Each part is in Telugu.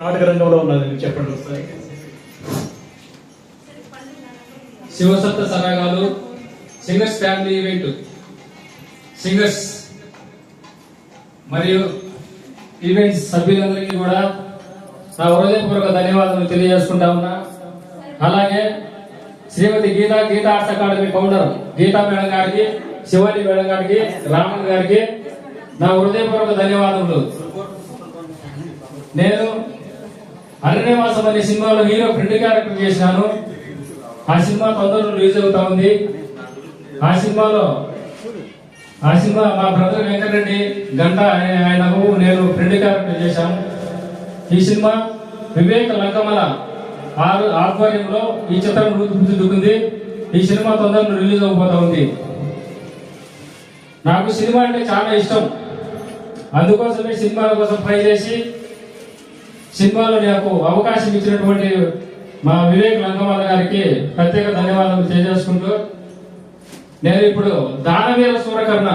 నాటక రంగంలో ఉన్నది. చెప్పండి ఒకసారి. శివసత్త సరాగాలు సింగర్స్ ఫ్యామిలీ ఈవెంట్ సింగర్స్ మరియు ఈవెంట్స్ సభ్యులందరికీ కూడా నా హృదయపూర్వక ధన్యవాదాలు తెలియజేసుకుంటా ఉన్నా. అలాగే Shrimati Geetha Geetha arts academy founder Geetha madam గారికి శివాని మేడం గారికి రామన్ గారికి నా హృదయపూర్వక ధన్యవాదములు. నేను అరణ్యవాసం అనే సినిమాలో హీరో ఫ్రెండ్ క్యారెక్టర్ చేశాను ఆ సినిమా తొందరలో రిలీజ్ అవుతా ఉంది. ఆ సినిమాలో ఆ సినిమా మా బ్రదర్ వెంకటరెడ్డి గంట ఆయన- ఆయనకు నేను ఫ్రెండ్ క్యారెక్టర్ చేశాను. ఈ సినిమా వివేక లంకమల ఆరు ఆధ్వర్యంలో ఈ చిత్రం రూపుదిద్దుకుంది ఈ సినిమా తొందరలో రిలీజ్ అవబోతా ఉంది. నాకు సినిమా అంటే చాలా ఇష్టం. అందుకోసమే సినిమాల కోసం ట్రై చేసి సినిమాలో నాకు అవకాశం ఇచ్చినటువంటి మా వివేక్ లంకమాల గారికి ప్రత్యేక ధన్యవాదాలు తెలియజేసుకుంటూ నేను ఇప్పుడు దానవీర సూరకర్ణ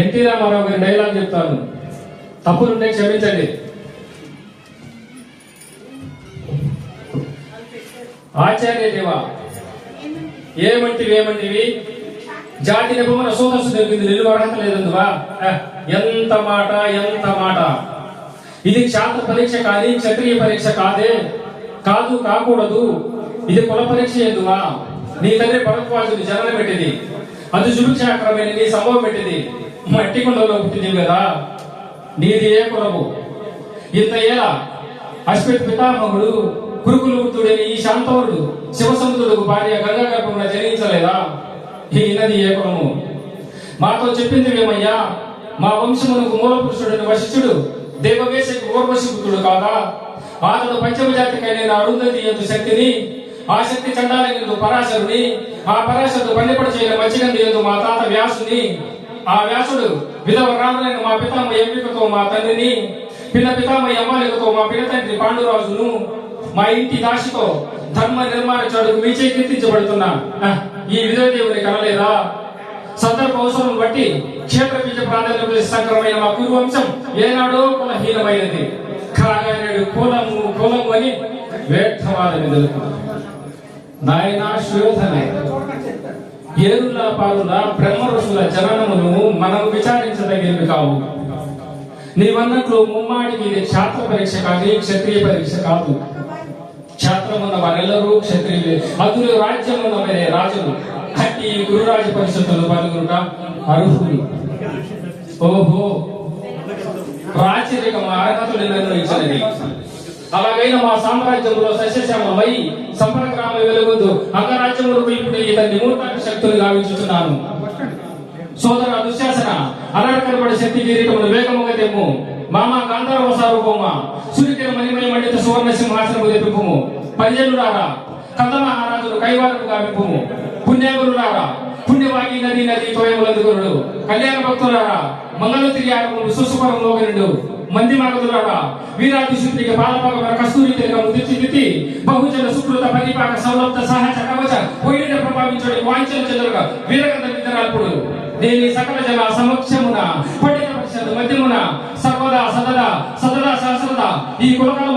ఎన్టీ రామారావు గారి డైలాగ్ చెప్తాను. తప్పులుంటే క్షమించండి. ఆచార్య దేవ ఏమంటివి ఏమంటివి జాతి నిపమన సోదస్సు దొరికింది నిలువ అర్హత లేదందువా? ఎంత మాట ఎంత మాట. ఇది క్షాత్ర పరీక్ష కాదు క్షత్రియ పరీక్ష కాదే. కాదు కాకూడదు. ఇది కుల పరీక్ష ఎందువా? నీ తండ్రి భరద్వాజుడు జనన పెట్టింది. అది సుభిక్షాక్రమైన నీ సంభవం పెట్టింది. మట్టి కుండలో పుట్టింది కదా. నీది ఏ కులము? ఇంత ఏలా అశ్విత్ పితామహుడు కురుకులు పుత్రుడని ఈ శాంతవుడు శివసముద్రుడు భార్య గంగా గర్భమున జనించలేదా ఈ నది ఏ కులము? మాతో చెప్పింది మేమయ్యా మా వంశమునకు మూల పురుషుడైన వశిష్ఠుడు దేవవేశకు ఊర్వశిపుత్రుడు కాదా? అతడు పంచమ జాతికైన అరుంధతి ఎందు శక్తిని ఆ శక్తి చండాలందు పరాశరుని ఆ పరాశరుడు పల్లెపడి చేయని మచ్చిగంది ఎందు మా తాత వ్యాసుని. ఆ వ్యాసుడు విధవ రాములైన మా పితామ ఎంపికతో మా తండ్రిని పిల్ల పితామ యమాలికతో మా పిల్లతండ్రి పాండురాజును మా ఇంటి దాసితో ధర్మ నిర్మాణ చోటుకు మీచే కీర్తించబడుతున్నా. ఈ విధవ దేవుని కనలేదా? సందర్భ అవసరం బట్టి క్షేత్ర ప్రాధాన్యత సంక్రమైన మా కురు వంశం ఏనాడో కులహీనమైనది కాగా కులము కులము అని వ్యర్థవాదం ఎదుర్కొ నాయన శోధన ఏరుల పాలున బ్రహ్మరుషుల జననమును మనం విచారించదగినవి కావు. నీవన్నట్లు ముమ్మాడికి ఇది క్షాత్ర పరీక్ష కాదు క్షత్రియ పరీక్ష కాదు. క్షేత్రమున్న వారెల్లరూ క్షత్రియులే. అందులో రాజ్యమున్న రాజులు. అట్టి ఈ గురురాజు పరిషత్తులు పాల్గొనుట అర్హులు. ఓహో. రాచరికం అర్హతలు నిర్ణయించినది అలాగైన మా సామ్రాజ్యంలో సస్యశ్యామమై సంపరగ్రామ వెలుగుతూ అంగరాజ్యములు ఇప్పుడు ఇతన్ని మూర్ఖ శక్తులు గావించుతున్నాను సోదర దుశ్శాసన అనర్కనబడి శక్తి కిరీటమును వేగముగా తెమ్ము. మామ గాంధర్వ సార్వభౌమ సూర్యకిర మణిమయ మండిత సువర్ణ సింహాసనము తెప్పిపుము. పరిజనులారా కథ మహారాజులు కైవారము గావిపుము పుణ్యగురులారా పుణ్యవాగి నది నది తోయములందుకురుడు కళ్యాణ భక్తులారా మంగళ తిరియారములు సుసుపరం లోగనుడు మంది మగదులారా వీరాది శుద్ధికి బాలపాక కస్తూరి తిరగము దిత్తి బహుజన సుకృత పరిపాక సౌలభ్త సహజ కవచ పోయిన ప్రభావించడి వాంఛన చంద్రుగా వీరగంధ వితరాల్పుడు దేని సకల జన సమక్షమున పండిత పరిషత్ మధ్యమున సర్వదా సదదా సదదా శాశ్వత ఈ కులకాల